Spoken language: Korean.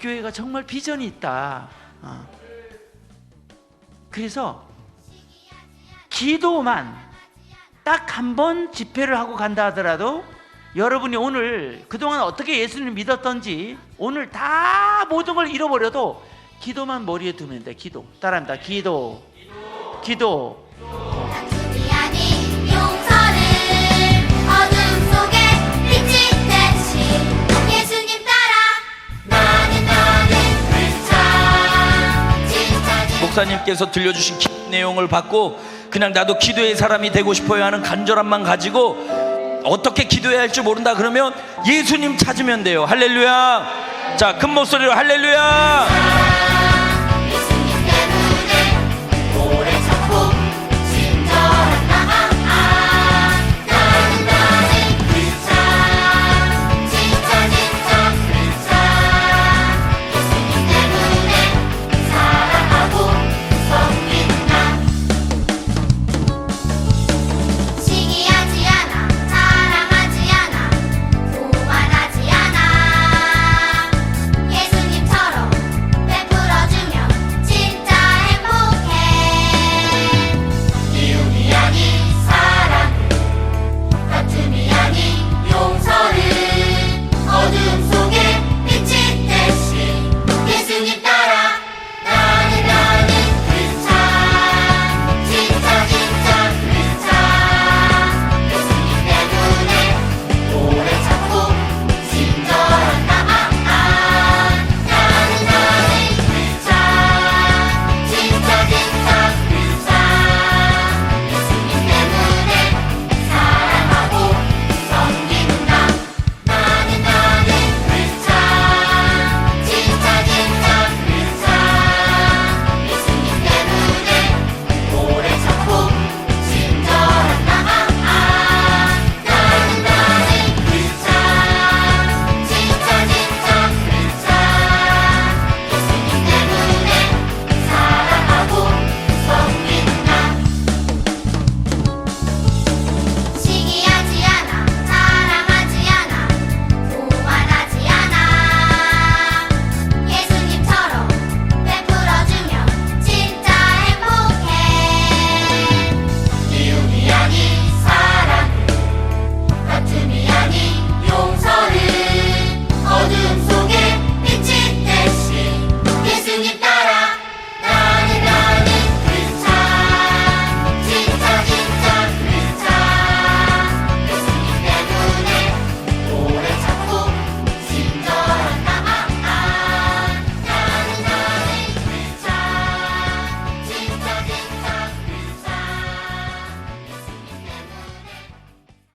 교회가 정말 비전이 있다. 어. 그래서 기도만 딱 한 번 집회를 하고 간다 하더라도 여러분이 오늘 그동안 어떻게 예수님을 믿었던지 오늘 다 모든 걸 잃어버려도 기도만 머리에 두면 돼. 기도. 따라합니다. 기도. 기도. 다툼 목사님께서 들려주신 기 내용을 받고 그냥 나도 기도의 사람이 되고 싶어요 하는 간절함만 가지고 어떻게 기도해야 할지 모른다 그러면 예수님 찾으면 돼요. 할렐루야. 자 큰 목소리로 할렐루야